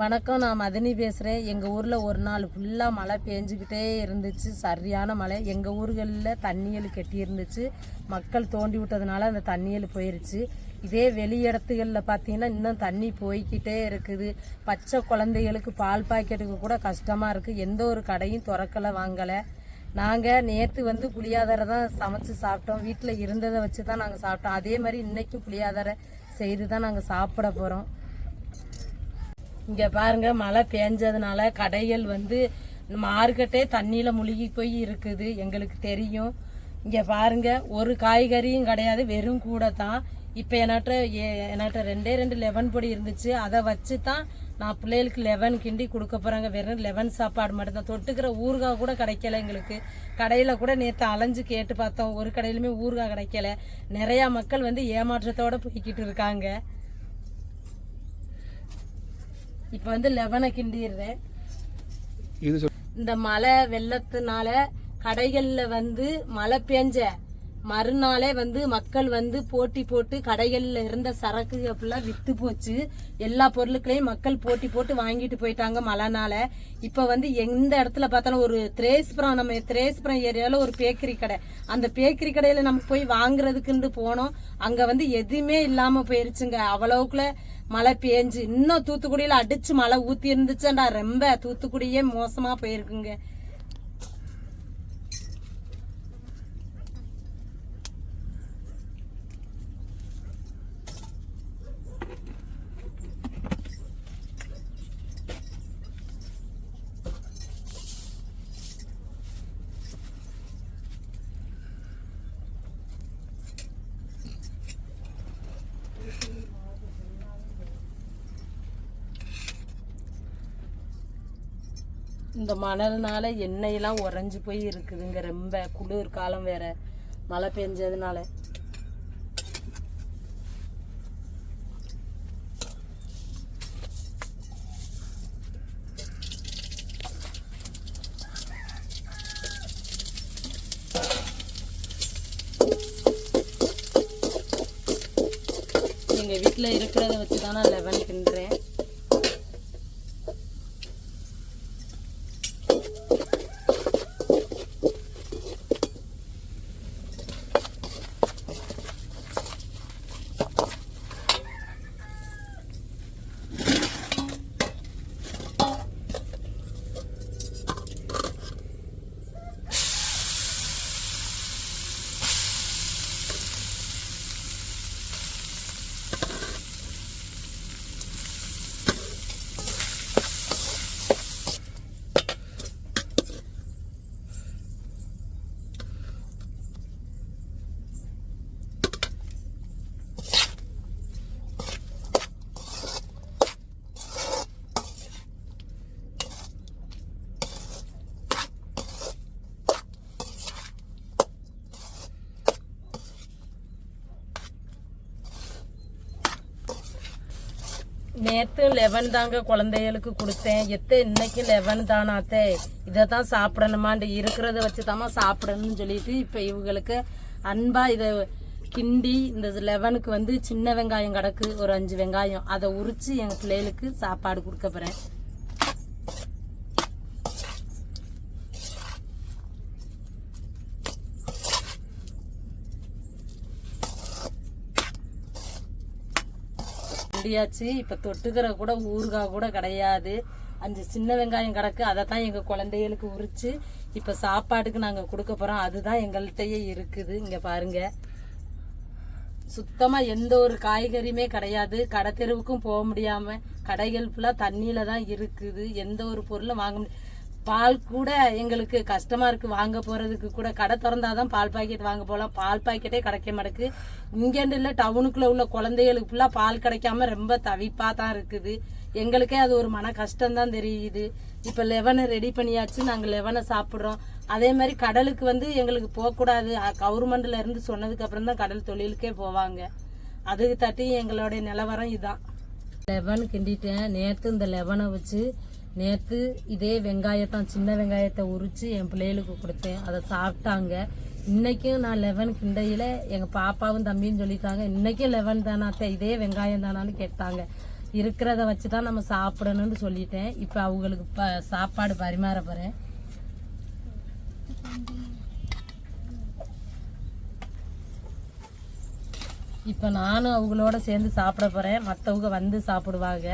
வணக்கம் நான் மதனி பேசுகிறேன் எங்கள் ஊரில் ஒரு நாள் ஃபுல்லாக மழை பேஞ்சுக்கிட்டே இருந்துச்சு. சரியான மழை. எங்கள் ஊர்களில் தண்ணியல் கெட்டியிருந்துச்சு. மக்கள் தோண்டி விட்டதுனால அந்த தண்ணியல் போயிருச்சு. இதே வெளி இடத்துகளில் பார்த்தீங்கன்னா இன்னும் தண்ணி போய்க்கிட்டே இருக்குது. பச்சை குழந்தைகளுக்கு பால் பாக்கெட்டுக்கு கூட கஷ்டமாக இருக்குது எந்த ஒரு கடையும் திறக்கலை வாங்கலை. நாங்கள் நேற்று வந்து புளியாதரை தான் சமைச்சு சாப்பிட்டோம். வீட்டில் இருந்ததை வச்சு தான் நாங்கள் சாப்பிட்டோம். அதே மாதிரி இன்றைக்கும் புளியாதரை செய்து தான் நாங்கள் சாப்பிட போகிறோம் இங்க பாருங்க மழை பெஞ்சதுனால கடைகள் வந்து மார்க்கெட்டே தண்ணியில முழுகி போய் இருக்குது எங்களுக்கு தெரியும். இங்க பாருங்க ஒரு காய்கறியும் கிடையாது வெறும் கூட தான் இப்போ என்கிட்ட எ- ரெண்டே ரெண்டு லெமன் பொடி இருந்துச்சு அதை வச்சு தான் நான் பிள்ளைகளுக்கு லெவன் கிண்டி கொடுக்க போகிறாங்க வெறும் லெவன் சாப்பாடு மட்டும் தான் தொட்டுக்கிற ஊறுகாய் கூட கிடைக்கல எங்களுக்கு. கடையில் கூட நேற்று அலைஞ்சு கேட்டு பார்த்தோம். ஒரு கடையிலுமே ஊறுகாய் கிடைக்கல. நிறையா மக்கள் வந்து ஏமாற்றத்தோட போய்கிட்டு இருக்காங்க. இப்போ வந்து லெவனை கிண்டிடுறேன். இந்த மழை வெள்ளத்தினால கடைகள்ல வந்து மழை பெஞ்ச மறுநாளே வந்து மக்கள் வந்து போட்டி போட்டு கடைகள்ல இருந்த சரக்கு அப்படிலாம் வித்து போச்சு. எல்லா பொருட்களையும் மக்கள் போட்டி போட்டு வாங்கிட்டு போயிட்டாங்க மழைனால. இப்ப வந்து எந்த இடத்துல பார்த்தாலும் ஒரு திரேஸ்புரம் நம்ம திரேஸ்புரம் ஏரியால ஒரு பேக்கரி கடை. அந்த பேக்கரி கடையில நம்ம போய் வாங்குறதுக்குன்னு போனோம். அங்க வந்து எதுவுமே இல்லாம போயிருச்சுங்க. அவ்வளவுக்குள்ள மழை பேஞ்சு. இன்னும் தூத்துக்குடியில அடிச்சு மழை ஊத்தி இருந்துச்சுண்டா ரொம்ப தூத்துக்குடியே மோசமா போயிருக்குங்க. இந்த மணல்னால எண்ணெயெல்லாம் உறைஞ்சி போய் இருக்குதுங்க. ரொம்ப குளிர் காலம் வேற. மழை பெஞ்சதுனால. எங்கள் வீட்டில் இருக்கிறத வச்சு தான் நான் லெவன் கிண்டுறேன். நேற்று லெவன் தாங்க குழந்தைகளுக்கு கொடுத்தேன். எத்த இன்னைக்கு லெவன் தானாத்தே இதை தான் சாப்பிடணுமாண்டு இருக்கிறத வச்சு தாம்மா சாப்பிடணும்னு சொல்லிட்டு இப்போ இவங்களுக்கு அன்பாக இதை கிண்டி இந்த லெவனுக்கு வந்து சின்ன வெங்காயம் கிடக்கு ஒரு அஞ்சு வெங்காயம். அதை உரித்து எங்கள் பிள்ளைகளுக்கு சாப்பாடு கொடுக்க போகிறேன் முடியாச்சு இப்போ தொட்டுக்கிற கூட ஊறுகாய் கூட கிடையாது. அஞ்சு சின்ன வெங்காயம் கிடக்கு. அதை தான் எங்கள் குழந்தைகளுக்கு உரிச்சு இப்போ சாப்பாடுக்கு நாங்கள் கொடுக்க போகிறோம் அதுதான் எங்கள்கிட்டயே இருக்குது. இங்கே பாருங்கள் சுத்தமாக எந்த ஒரு காய்கறியுமே கிடையாது. கடை தெருவுக்கும் போக முடியாமல் கடைகள் ஃபுல்லாக தண்ணியில் தான் இருக்குது. எந்த ஒரு பொருளும் வாங்க முடியாது. பால் கூட எங்களுக்கு கஷ்டமா இருக்கு. வாங்க போறதுக்கு கூட கடை திறந்தாதான் பால் பாக்கெட் வாங்க போகலாம் பால் பாக்கெட்டே கிடைக்க மாட்டேக்கு இங்கேருந்து இல்லை டவுனுக்குள்ள உள்ள குழந்தைகளுக்கு ஃபுல்லாக பால் கிடைக்காம ரொம்ப தவிப்பா தான் இருக்குது. எங்களுக்கே அது ஒரு மன கஷ்டம் தான் தெரியுது. இப்போ லெவனை ரெடி பண்ணியாச்சு. நாங்கள் லெவனை சாப்பிட்றோம். அதே மாதிரி கடலுக்கு வந்து எங்களுக்கு போகக்கூடாது. கவர்மெண்ட்ல இருந்து சொன்னதுக்கப்புறம் தான் கடல் தொழிலுக்கே போவாங்க. அதுக்கு தட்டி எங்களுடைய நிலவரம் இதுதான் லெவன் கிண்டிட்டேன். நேற்று இந்த லெவனை வச்சு நேற்று இதே வெங்காயத்தான் சின்ன வெங்காயத்தை உரித்து என் பிள்ளைகளுக்கு கொடுத்தேன். அதை சாப்பிட்டாங்க. இன்றைக்கும் நான் லெவன் கிண்டையில் எங்கள் பாப்பாவும் தம்பியும் சொல்லிட்டாங்க இன்றைக்கும் லெவன் தானாத்த இதே வெங்காயம் தானான்னு கேட்டாங்க. இருக்கிறத வச்சு தான் நம்ம சாப்பிடணும்னு சொல்லிட்டேன். இப்போ அவங்களுக்கு ப சாப்பாடு பரிமாற போகிறேன் இப்போ நானும் அவங்களோட சேர்ந்து சாப்பிட போகிறேன் மற்றவங்க வந்து சாப்பிடுவாங்க.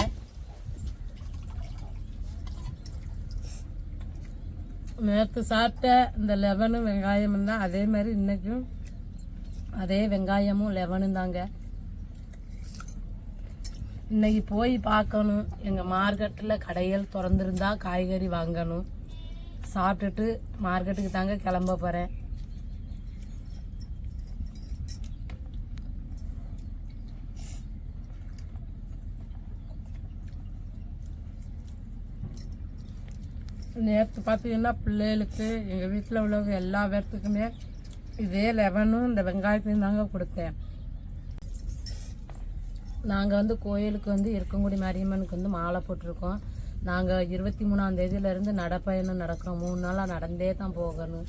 நேற்று சாப்பிட்ட இந்த லெவனும் வெங்காயமும் தான். அதே மாதிரி இன்றைக்கும் அதே வெங்காயமும் லெவனும் தாங்க. இன்னைக்கு போய் பார்க்கணும். எங்கள் மார்க்கெட்டில் கடைகள் திறந்துருந்தா காய்கறி வாங்கணும். சாப்பிட்டுட்டு மார்க்கெட்டுக்கு தாங்க கிளம்ப போகிறேன் நேற்று பார்த்தீங்கன்னா பிள்ளைகளுக்கு எங்கள் வீட்டில் உள்ளவங்க எல்லா பேர்த்துக்குமே இதே லெவனும் இந்த வெங்காயத்தையும் தாங்க கொடுத்தேன். நாங்கள் வந்து கோயிலுக்கு வந்து இருக்கங்குடி மாரியம்மனுக்கு வந்து மாலை போட்டிருக்கோம். நாங்கள் இருபத்தி மூணாம் தேதியிலேருந்து நடைப்பயணம் நடக்கிறோம். மூணு நாளாக நடந்தே தான் போகணும்.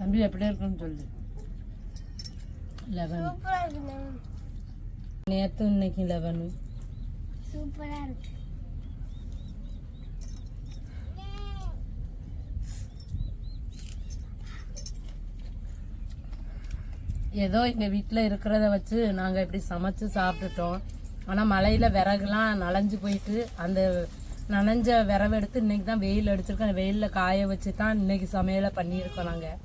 தம்பி எப்படி இருக்குன்னு சொல்லு. லெவன் நேற்று இன்னைக்கு லெவனு சூப்பரா இருக்கு. ஏதோ எங்கள் வீட்டில் இருக்கிறத வச்சு நாங்கள் இப்படி சமைச்சு சாப்பிட்டுட்டோம். ஆனால் மழையில் விறகுலாம் நனைஞ்சு போயிட்டு அந்த நனைஞ்ச விறகு எடுத்து இன்னைக்கு தான் வெயில் அடிச்சிருக்கோம் வெயிலில் காய வச்சு தான் இன்னைக்கு சமையலை பண்ணியிருக்கோம் நாங்கள்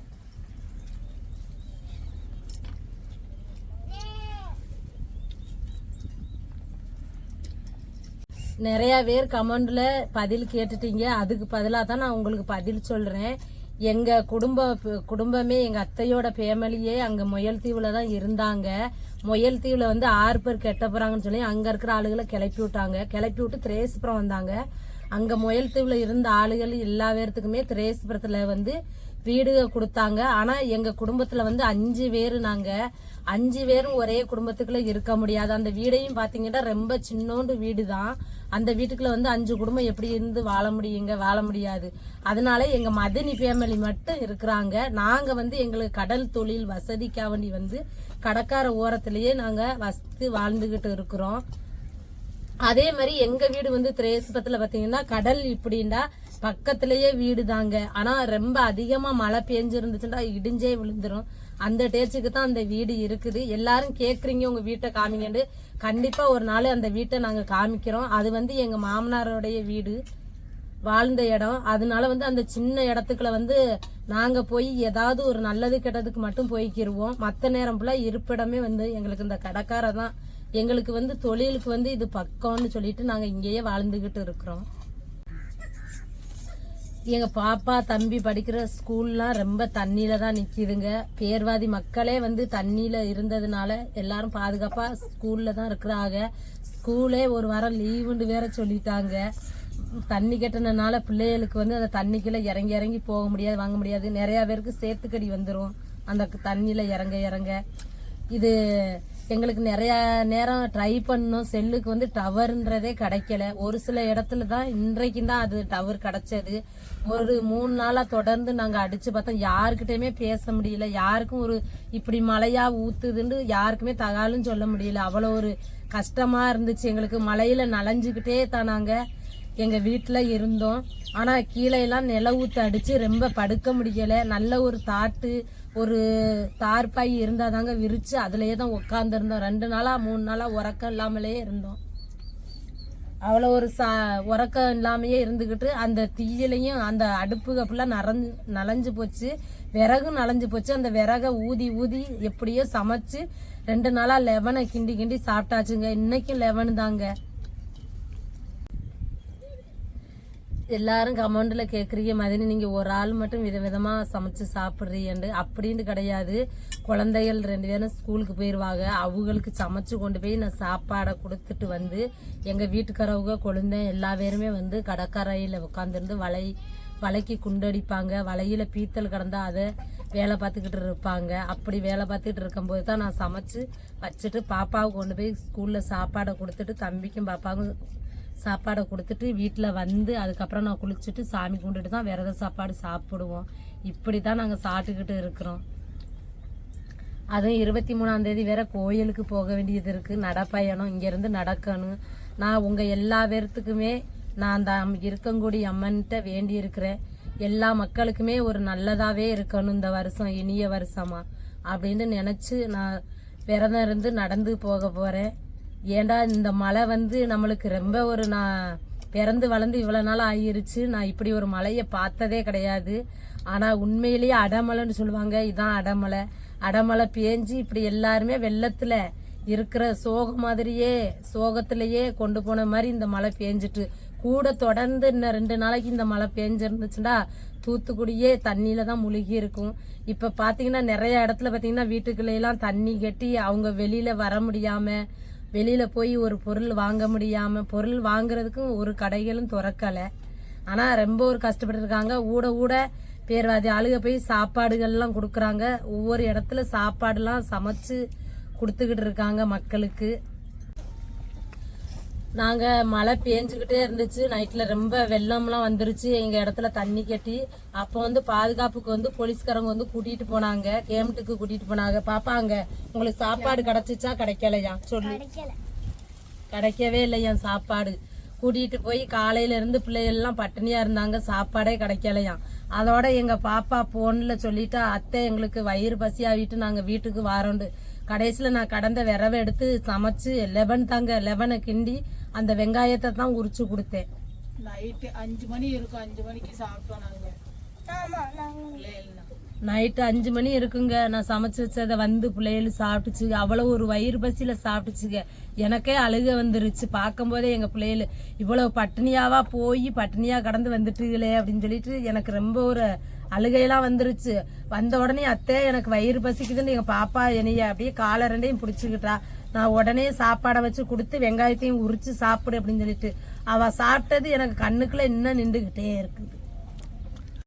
நிறைய பேர் கமெண்ட்ல பதில் கேட்டுட்டீங்க. அதுக்கு பதிலாக தான் நான் உங்களுக்கு பதில் சொல்றேன். எங்க குடும்ப குடும்பமே எங்க அத்தையோட ஃபேமிலியே அங்க முயல் தீவுல தான் இருந்தாங்க. முயல் தீவுல வந்து ஆறு பேர் கெட்ட போறாங்கன்னு சொல்லி அங்க இருக்கிற ஆளுகளை கிளப்பி விட்டாங்க. கிளப்பி விட்டு திரேஸ்புரம் வந்தாங்க. அங்க முயல் தீவுல இருந்த ஆளுகள் எல்லா பேர்த்துக்குமே திரேஸ்புரத்துல வந்து வீடு கொடுத்தாங்க. ஆனா எங்க குடும்பத்துல வந்து அஞ்சு பேர் நாங்க. அஞ்சு பேரும் ஒரே குடும்பத்துக்குள்ள இருக்க முடியாது. அந்த வீடையும் பாத்தீங்கன்னா ரொம்ப சின்னோண்டு வீடு தான் அந்த வீட்டுக்குள்ள வந்து அஞ்சு குடும்பம் எப்படி இருந்து வாழ முடியுங்க வாழ முடியாது. அதனால எங்க மதனி ஃபேமிலி மட்டும் இருக்கிறாங்க. நாங்க வந்து எங்களுக்கு கடல் தொழில் வசதிக்காவண்டி வந்து கடற்கார ஓரத்திலேயே நாங்க வசித்து வாழ்ந்துகிட்டு இருக்கிறோம். அதே மாதிரி எங்க வீடு வந்து திரேசபத்துல பாத்தீங்கன்னா கடல் இப்படின்னா பக்கத்திலேயே வீடு தாங்க ஆனா ரொம்ப அதிகமா மழை பெஞ்சிருந்துச்சுன்னா இடிஞ்சே விழுந்துரும். அந்த டேச்சுக்கு தான் அந்த வீடு இருக்குது. எல்லாரும் கேக்குறீங்க உங்க வீட்டை காமிங்கன்னு. கண்டிப்பாக ஒரு நாள் அந்த வீட்டை நாங்கள் காமிக்கிறோம். அது வந்து எங்கள் மாமனாரோடைய வீடு. வாழ்ந்த இடம். அதனால வந்து அந்த சின்ன இடத்துக்குள்ள வந்து நாங்கள் போய் ஏதாவது ஒரு நல்லது கெட்டதுக்கு மட்டும் போய்க்கிருவோம். மற்ற நேரம் ஃபுல்லாக இருப்பிடமே வந்து எங்களுக்கு இந்த கடைக்கார தான் எங்களுக்கு வந்து தொழிலுக்கு வந்து இது பக்கம்னு சொல்லிட்டு நாங்கள் இங்கேயே வாழ்ந்துக்கிட்டு இருக்கிறோம். எங்க பாப்பா தம்பி படிக்கிற ஸ்கூல்லாம் ரொம்ப தண்ணியில தான் நிற்கிதுங்க பேர்வாதி மக்களே வந்து தண்ணியில இருந்ததுனால எல்லாரும் பாதுகாப்பா ஸ்கூல்ல தான் இருக்கிறாங்க. ஸ்கூலே ஒரு வாரம் லீவுன்னு வேற சொல்லிட்டாங்க. தண்ணி கட்டினனால பிள்ளைகளுக்கு வந்து அந்த தண்ணிக்குள்ள இறங்கி இறங்கி போக முடியாது வாங்க முடியாது. நிறைய பேருக்கு சேத்துக்கடி வந்துடும் அந்த தண்ணியில இறங்க இறங்க. இது எங்களுக்கு நிறைய நேரம் ட்ரை பண்ணோம். செல்லுக்கு வந்து டவர்ன்றதே கிடைக்கல. ஒரு சில இடத்துல தான் இன்றைக்கு தான் அது டவர் கிடைச்சது. ஒரு மூணு நாளாக தொடர்ந்து நாங்கள் அடிச்சு பார்த்தோம். யாருக்கிட்டையுமே பேச முடியல. யாருக்கும் ஒரு இப்படி மழையா ஊத்துதுன்னு யாருக்குமே தகாலும் சொல்ல முடியல. அவ்வளோ ஒரு கஷ்டமா இருந்துச்சு எங்களுக்கு. மழையில நனைஞ்சுக்கிட்டே தான் நாங்கள் எங்கள் வீட்டில் இருந்தோம். ஆனால் கீழே எல்லாம் நில ஊற்று அடித்து ரொம்ப படுக்க முடியலை. நல்ல ஒரு தாட்டு ஒரு தார்பாய் இருந்தாதாங்க விரித்து அதுலேயே தான் உட்காந்துருந்தோம் ரெண்டு நாளாக மூணு நாளாக உறக்கம் இல்லாமலே இருந்தோம். அவ்வளோ ஒரு சா உறக்கம் இல்லாமையே இருந்துக்கிட்டு அந்த தீயிலையும் அந்த அடுப்பு அப்படிலாம் நரஞ்சு நலஞ்சு போச்சு. விறகும் நலஞ்சு போச்சு. அந்த விறகை ஊதி ஊதி எப்படியோ சமைச்சு ரெண்டு நாளாக லெவனை கிண்டி கிண்டி சாப்பிட்டாச்சுங்க. இன்றைக்கும் லெவனு தாங்க எல்லாரும் கமெண்ட்ல கேட்குறீங்க மதினி நீங்க ஒரு ஆள் மட்டும் விதவிதமா சமைச்சு சாப்பிடுறீங்கன்னு அப்படின்னு கிடையாது. குழந்தைகள் ரெண்டு பேரும் ஸ்கூலுக்கு போயிடுவாங்க அவங்களுக்கு சமைச்சு கொண்டு போய் நான் சாப்பாடை கொடுத்துட்டு வந்து எங்க வீட்டுக்காரவங்க குழந்தை எல்லா பேருமே வந்து கடற்கரையில் உட்காந்துருந்து வலை வலைக்கு குண்டடிப்பாங்க. வலையில் பீத்தல் கிடந்தா அதை வேலை பார்த்துக்கிட்டு இருப்பாங்க. அப்படி வேலை பார்த்துக்கிட்டு இருக்கும்போது தான் நான் சமைச்சு வச்சுட்டு பாப்பாவுக்கு கொண்டு போய் ஸ்கூலில் சாப்பாடை கொடுத்துட்டு தம்பிக்கும் பாப்பாவுக்கும் சாப்பாடை கொடுத்துட்டு வீட்டில் வந்து அதுக்கப்புறம் நான் குளிச்சுட்டு சாமி கும்பிட்டுட்டு தான் விரத சாப்பாடு சாப்பிடுவோம். இப்படி தான் நாங்கள் சாப்பிட்டுக்கிட்டு இருக்கிறோம். அதுவும் இருபத்தி மூணாந்தேதி வேற கோயிலுக்கு போக வேண்டியது இருக்குது நடப்பயணம் இங்கேருந்து நடக்கணும். நான் உங்கள் எல்லா பேர்த்துக்குமே நான் அந்த அம்- இருக்கங்குடி அம்மன்கிட்ட வேண்டி இருக்கிறேன் எல்லா மக்களுக்குமே ஒரு நல்லதாகவே இருக்கணும் இந்த வருஷம் இனிய வருஷமா. அப்படின்னு நினச்சி நான் விரதம் இருந்து நடந்து போக போகிறேன் ஏண்டா இந்த மழை வந்து நம்மளுக்கு ரொம்ப ஒரு நான் பிறந்து வளர்ந்து இவ்வளோ நாள் ஆகிருச்சு நான் இப்படி ஒரு மலையை பார்த்ததே கிடையாது. ஆனால் உண்மையிலேயே அடமலைன்னு சொல்லுவாங்க. இதான் அடமலை அடமலை பேஞ்சு இப்படி எல்லாருமே வெள்ளத்தில் இருக்கிற சோகம் மாதிரியே சோகத்திலேயே கொண்டு போன மாதிரி இந்த மழை பேஞ்சிட்டு. கூட தொடர்ந்து இன்னும் ரெண்டு நாளைக்கு இந்த மழை பேஞ்சிருந்துச்சுன்னா தூத்துக்குடியே தண்ணியில தான் முழுகி இருக்கும். இப்போ பார்த்தீங்கன்னா நிறைய இடத்துல பார்த்தீங்கன்னா வீட்டுக்குள்ளேயெல்லாம் தண்ணி கட்டி அவங்க வெளியில் வர முடியாமல் வெளியில் போய் ஒரு பொருள் வாங்க முடியாமல் பொருள் வாங்குறதுக்கும் ஒரு கடைகளும் திறக்கலை. ஆனால் ரொம்ப ஒரு கஷ்டப்பட்டுருக்காங்க. ஊட ஊட பேர்வாதி ஆளுக போய் சாப்பாடுகள்லாம் கொடுக்குறாங்க. ஒவ்வொரு இடத்துல சாப்பாடுலாம் சமைச்சு கொடுத்துக்கிட்டு இருக்காங்க மக்களுக்கு. நாங்க மழை பேஞ்சுக்கிட்டே இருந்துச்சு. நைட்ல ரொம்ப வெள்ளம்லாம் வந்துருச்சு. எங்க இடத்துல தண்ணி கட்டி அப்போ வந்து பாதுகாப்புக்கு வந்து போலீஸ்காரங்க வந்து கூட்டிட்டு போனாங்க. கேம்ட்டுக்கு கூட்டிட்டு போனாங்க. பாப்பாங்க உங்களுக்கு சாப்பாடு கிடைச்சிச்சா? கிடைக்கலையா? சொல்லு. கிடைக்கவே இல்லையா சாப்பாடு. கூட்டிட்டு போய் காலையில இருந்து பிள்ளைகள் எல்லாம் பட்டினியா இருந்தாங்க. சாப்பாடே கிடைக்கலையாம் அதோட எங்க பாப்பா போன்ல சொல்லிட்டா அத்தை எங்களுக்கு வயிறு பசியாவிட்டு நாங்க வீட்டுக்கு வாரோண்டு. கடைசியில நான் கடந்த விரவை எடுத்து சமைச்சு லெவன் தாங்க லெவனை கிண்டி அந்த வெங்காயத்தை தான் உரிச்சு கொடுத்தேன். நைட்டு அஞ்சு மணி இருக்கும் அஞ்சு மணிக்கு சாப்பிட்டோம் நைட்டு அஞ்சு மணி இருக்குங்க. நான் சமைச்சு வச்சதை வந்து பிள்ளைகள் சாப்பிட்டுச்சுங்க. அவ்வளோ ஒரு வயிறு பசியில் சாப்பிட்டுச்சுங்க. எனக்கே அழுக வந்துருச்சு. பார்க்கும்போதே எங்கள் பிள்ளைகள் இவ்வளவு பட்டினியாவா போய் பட்டினியா கடந்து வந்துட்டுங்களே அப்படின்னு சொல்லிட்டு எனக்கு ரொம்ப ஒரு அழுகையெல்லாம் வந்துருச்சு. வந்த உடனே அத்தை எனக்கு வயிறு பசிக்குதுன்னு எங்கள் பாப்பா என்னைய அப்படியே காலை ரெண்டையும் பிடிச்சிக்கிட்டா. நான் உடனே சாப்பாடை வச்சு கொடுத்து வெங்காயத்தையும் உரிச்சு சாப்பிடு அப்படின்னு சொல்லிட்டு. அவ சாப்பிட்டது எனக்கு கண்ணுக்குள்ள இன்னும் நின்றுகிட்டே இருக்குது.